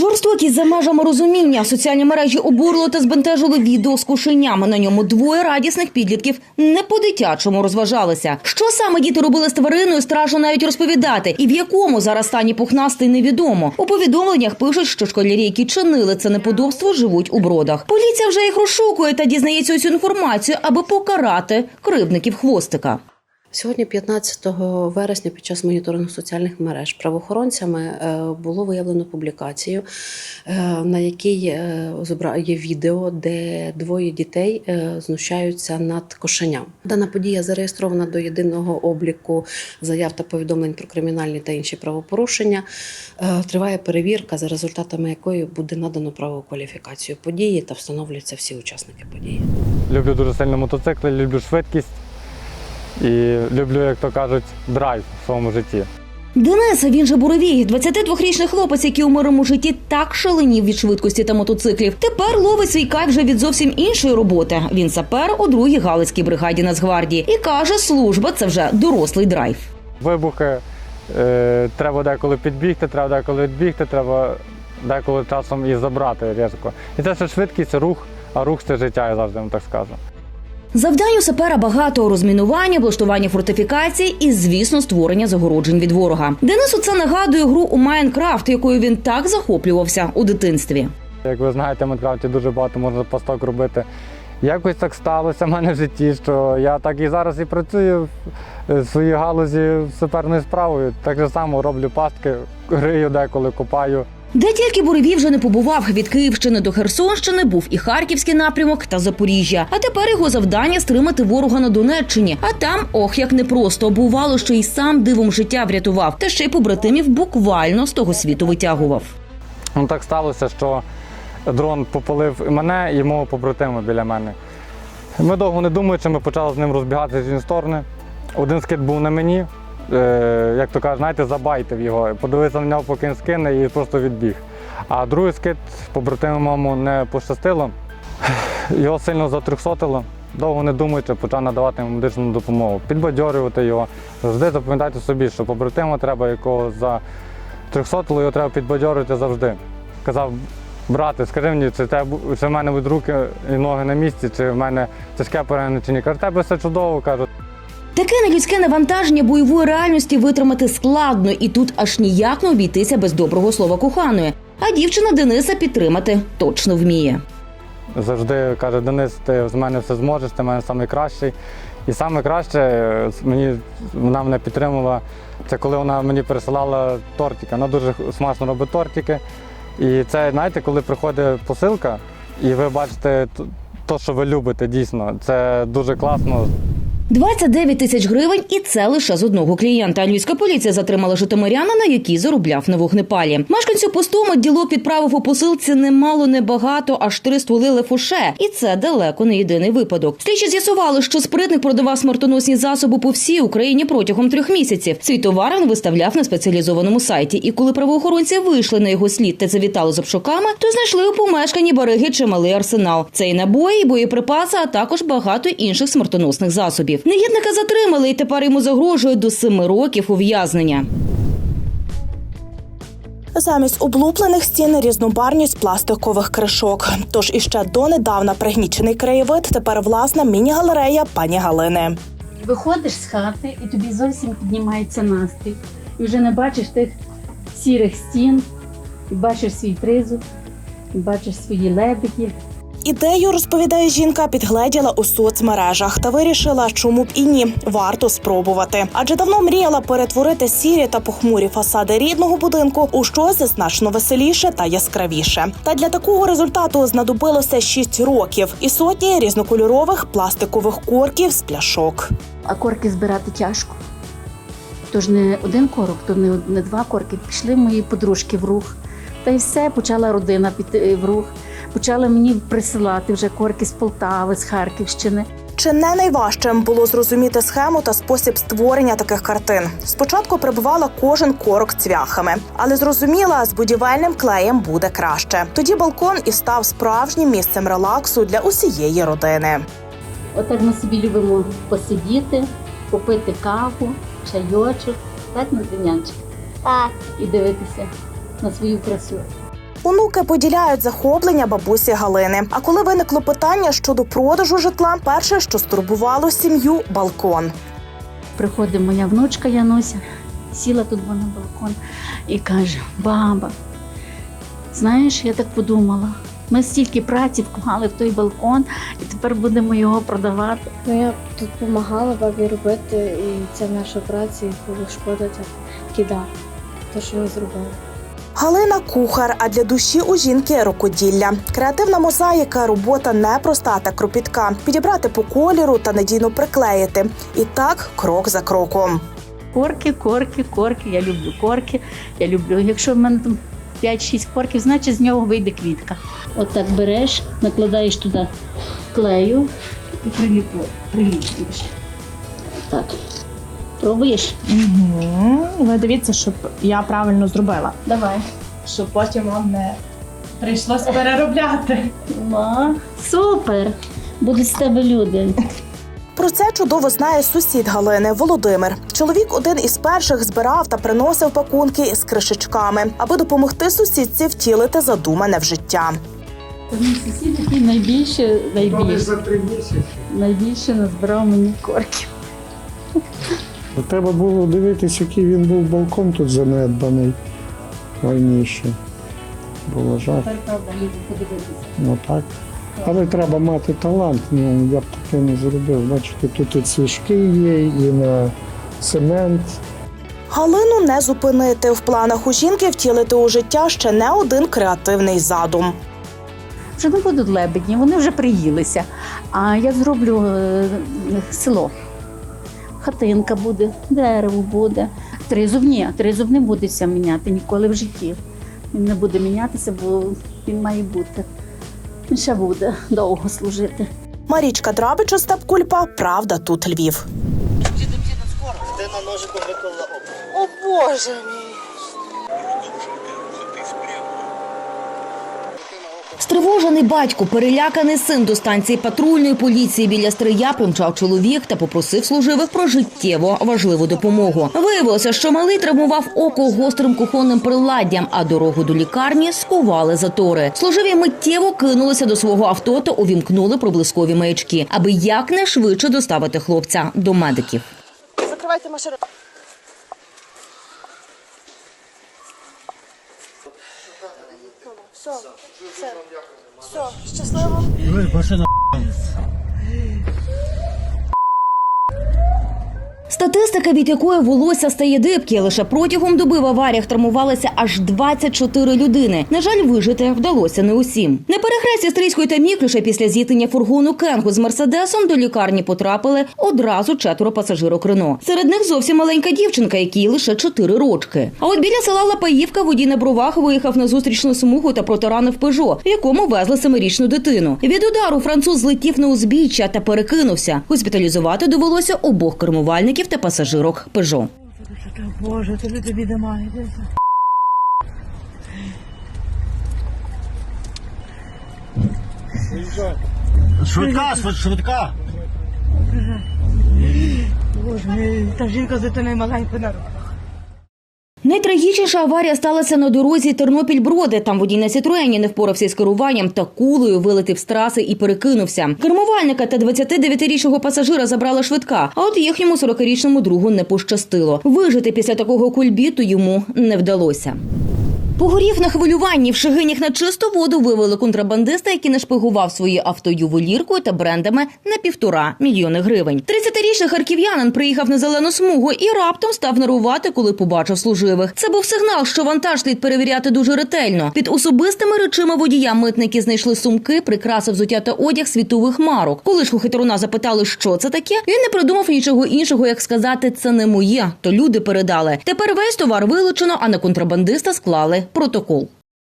Жорстокість за межами розуміння. Соціальні мережі обурили та збентежили відео з кошенями. На ньому двоє радісних підлітків не по-дитячому розважалися. Що саме діти робили з твариною, страшно навіть розповідати. І в якому зараз стані пухнастий невідомо. У повідомленнях пишуть, що школярі, які чинили це неподобство, живуть у бродах. Поліція вже їх розшукує та дізнається цю інформацію, аби покарати кривдників хвостика. Сьогодні, 15 вересня, під час моніторингу соціальних мереж правоохоронцями е, було виявлено публікацію, е, на якій е, є відео, де двоє дітей знущаються над кошеням. Дана подія зареєстрована до єдиного обліку заяв та повідомлень про кримінальні та інші правопорушення. Триває перевірка, за результатами якої буде надано правову кваліфікацію події та встановлюються всі учасники події. Люблю дуже сильно мотоцикли, люблю швидкість і люблю, як то кажуть, драйв в своєму житті. Денис, він же Буровій, 22-річний хлопець, який у мирному житті так шаленів від швидкості та мотоциклів. Тепер ловить свій кайф вже від зовсім іншої роботи. Він сапер у другій галицькій бригаді Нацгвардії і каже, служба це вже дорослий драйв. Вибухи е, треба деколи підбігти, треба деколи відбігти, треба деколи часом і забрати різко. І це все швидкість, рух, а рух це життя, я завжди вам так скажу. Завдань у сапера багато розмінування, облаштування фортифікацій і, звісно, створення загороджень від ворога. Денису це нагадує гру у Майнкрафт, якою він так захоплювався у дитинстві. Як ви знаєте, в Майнкрафті дуже багато можна пасток робити. Якось так сталося в мене в житті, що я так і зараз і працюю в своїй галузі суперною справою. Так же само роблю пастки, грию деколи, копаю. Де тільки Буревій вже не побував від Київщини до Херсонщини, був і Харківський напрямок та Запоріжжя. А тепер його завдання стримати ворога на Донеччині. А там ох як непросто бувало, що й сам дивом життя врятував, та ще й побратимів буквально з того світу витягував. Ну так сталося, що дрон попалив мене, і мого побратима біля мене. Ми довго не думаючи, ми почали з ним розбігатися з сторони. Один скид був на мені, е, як то кажуть, знаєте, забайтив його. Подивився на нього, поки він скине і просто відбіг. А другий скид побратиму моєму не пощастило. Його сильно затрьохсотило. Довго не думаючи, почав надавати йому медичну допомогу, підбадьорювати його. Завжди запам'ятайте собі, що побратима треба, якого за трьохсотило, його треба підбадьорити завжди. Казав, брате, скажи мені, чи, тебе, чи в мене будуть руки і ноги на місці, чи в мене тяжке ні. Каже, тебе все чудово, кажу. Таке нелюдське навантаження бойової реальності витримати складно, і тут аж ніяк не обійтися без доброго слова коханої. А дівчина Дениса підтримати точно вміє. Завжди каже, Денис, ти з мене все зможеш, ти в мене найкращий. І саме краще е, мені, вона мене підтримувала, це коли вона мені пересилала тортики. Вона дуже смачно робить тортики. І це, знаєте, коли приходить посилка, і ви бачите т- то, що ви любите, дійсно, це дуже класно. 29 тисяч гривень, і це лише з одного клієнта. Львівська поліція затримала житомирянина, який заробляв на вогнепалі. Мешканцю пустому ділок відправив у посилці немало небагато, аж три стволи лефуше. І це далеко не єдиний випадок. Слідчі з'ясували, що спритник продавав смертоносні засоби по всій Україні протягом трьох місяців. Свій товар він виставляв на спеціалізованому сайті. І коли правоохоронці вийшли на його слід та завітали з обшуками, то знайшли у помешканні бариги чималий арсенал. Це і набої, і боєприпаси, а також багато інших смертоносних засобів. Негідника затримали, і тепер йому загрожує до семи років ув'язнення. Замість облуплених стін різнобарність пластикових кришок. Тож іще донедавна пригнічений краєвид тепер власна міні-галерея пані Галини. Виходиш з хати і тобі зовсім піднімається настрій. І вже не бачиш тих сірих стін, і бачиш свій призов, і бачиш свої лебеді. Ідею розповідає жінка, підгледіла у соцмережах та вирішила, чому б і ні, варто спробувати. Адже давно мріяла перетворити сірі та похмурі фасади рідного будинку у щось значно веселіше та яскравіше. Та для такого результату знадобилося 6 років і сотні різнокольорових пластикових корків з пляшок. А корки збирати тяжко. Тож не один корок, то не, не два корки. Пішли мої подружки в рух. Та й все, почала родина піти в рух. Почали мені присилати вже корки з Полтави, з Харківщини. Чи не найважчим було зрозуміти схему та спосіб створення таких картин? Спочатку прибивала кожен корок цвяхами, але зрозуміла, з будівельним клеєм буде краще. Тоді балкон і став справжнім місцем релаксу для усієї родини. Отак ми собі любимо посидіти, попити каву, чайочок, так на Так. і дивитися на свою красу. Онуки поділяють захоплення бабусі Галини. А коли виникло питання щодо продажу житла, перше, що стурбувало сім'ю балкон. Приходить моя внучка Януся, сіла тут на балкон і каже: Баба, знаєш, я так подумала. Ми стільки праці вклали в той балкон, і тепер будемо його продавати. Ну, я тут допомагала бабі робити, і це наша праця, і було шкода так кидати. Те, що ми зробили. Галина кухар, а для душі у жінки рукоділля. Креативна мозаїка робота непроста та кропітка. Підібрати по кольору та надійно приклеїти. І так крок за кроком. Корки, корки, корки. Я люблю корки. Я люблю. Якщо в мене там 5-6 корків, значить з нього вийде квітка. От береш, накладаєш туди клею і приліплюєш. Так. Пробуєш? Угу. Ви дивіться, щоб я правильно зробила, Давай. щоб потім вам не прийшлось переробляти. Ма, супер! Будуть з тебе люди. Про це чудово знає сусід Галини Володимир. Чоловік один із перших збирав та приносив пакунки з кришечками, аби допомогти сусідці втілити задумане в життя. Мій сусід такий найбільше, найбільше, найбільше назбирав мені корків. Треба було дивитися, який він був балкон тут занедбаний раніше. Було жах. Тепер правда, люди подивитися. Ну так. Але треба мати талант. Ну, я б таке не зробив. Бачите, тут і цвішки є, і на цемент. Галину не зупинити в планах у жінки втілити у життя ще не один креативний задум. Вже не будуть лебедні, вони вже приїлися. А я зроблю е, село. Хатинка буде, дерево буде. Тризуб ні, тризуб не будеться міняти ніколи в житті. Він не буде мінятися, бо він має бути. Він ще буде довго служити. Марічка Драбич, Остап Кульпа, правда, тут Львів. Стривожений батько, переляканий син до станції патрульної поліції біля стрия примчав чоловік та попросив служивих про життєво важливу допомогу. Виявилося, що малий травмував око гострим кухонним приладдям, а дорогу до лікарні скували затори. Служиві миттєво кинулися до свого авто та увімкнули проблискові маячки, аби якнайшвидше доставити хлопця до медиків. Закривайте машину. Все, все, все, щасливо. Статистика, від якої волосся стає дибки, лише протягом доби в аваріях травмувалися аж 24 людини. На жаль, вижити вдалося не усім. На перехресті Стрийської та Міклюша після зіткнення фургону Кенгу з Мерседесом до лікарні потрапили одразу четверо пасажирок Рено. Серед них зовсім маленька дівчинка, якій лише 4 рочки. А от біля села Лапаївка водій на бровах виїхав на зустрічну смугу та протаранив пежо, в якому везли семирічну дитину. Від удару француз злетів на узбіччя та перекинувся. Госпіталізувати довелося обох кермувальників та пасажирок Пежо. Боже, тобі тобі немає. Швидка, швидка. Боже, та жінка за дитиною маленька на руках. Найтрагічніша аварія сталася на дорозі Тернопіль-Броди. Там водій на Сітруені не впорався з керуванням та кулею вилетів з траси і перекинувся. Кермувальника та 29-річного пасажира забрала швидка, а от їхньому 40-річному другу не пощастило. Вижити після такого кульбіту йому не вдалося. Погорів на хвилюванні в Шигинях на чисту воду вивели контрабандиста, який нашпигував свої авто ювеліркою та брендами на півтора мільйони гривень. 30-річний харків'янин приїхав на зелену смугу і раптом став нервувати, коли побачив служивих. Це був сигнал, що вантаж слід перевіряти дуже ретельно. Під особистими речима водія митники знайшли сумки, прикраси взуття та одяг світових марок. Коли ж у хитруна запитали, що це таке, він не придумав нічого іншого, як сказати, це не моє. То люди передали. Тепер весь товар вилучено, а на контрабандиста склали протокол.